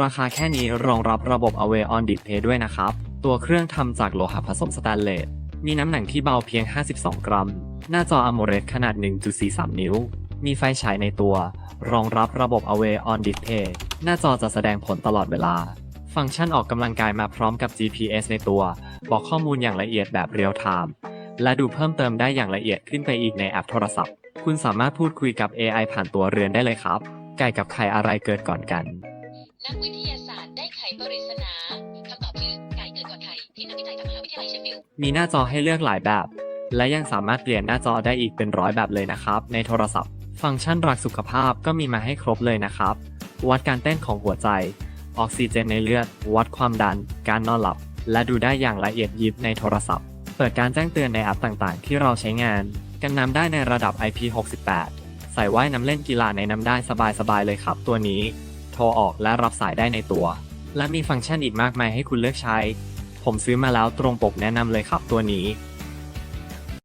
ราคาแค่นี้รองรับระบบ Away on Display ด้วยนะครับ ตัวเครื่องทำจากโลหะผสมสแตนเลส มีน้ำหนักที่เบาเพียง 52 กรัม หน้าจอ AMOLED ขนาด 1.43 นิ้ว มีไฟฉายในตัว รองรับระบบ Away on Display หน้าจอจะแสดงผลตลอดเวลา ฟังก์ชันออกกำลังกายมาพร้อมกับ GPS ในตัว บอกข้อมูลอย่างละเอียดแบบเรียลไทม์และดูเพิ่มเติมได้อย่างละเอียดขึ้นไปอีกในแอปโทรศัพท์ คุณสามารถพูดคุยกับ AI ผ่านตัวเรือนได้เลยครับ ไก่กับไข่อะไรเกิดก่อนกัน นักวิทยาศาสตร์ได้ไขปริศนาคำตอบคือไก่เกิดก่อนไข่ทีมนักวิจัยจากมหาวิทยาลัยเชฟฟิลด์มีหน้าจอให้เลือกหลายแบบ และยังสามารถเปลี่ยนหน้าจอได้อีกเป็นร้อยแบบเลยนะครับ ในโทรศัพท์ ฟังก์ชันรักสุขภาพก็มีมาให้ครบเลยนะครับ วัดการเต้นของหัวใจ ออกซิเจนในเลือด วัดความดัน การนอนหลับ และดูได้อย่างละเอียดยิบในโทรศัพท์ เปิดการแจ้งเตือนในแอปต่างๆ ที่เราใช้งาน กันน้ำได้ในระดับ IP68 ใส่ว่ายน้ำเล่นกีฬาในน้ำได้สบายๆเลยครับตัวนี้ รออกและรับสายได้ในตัว และมีฟังก์ชันอีกมากมายให้คุณเลือกใช้ ผมซื้อมาแล้วตรงปกแนะนำเลยครับตัวนี้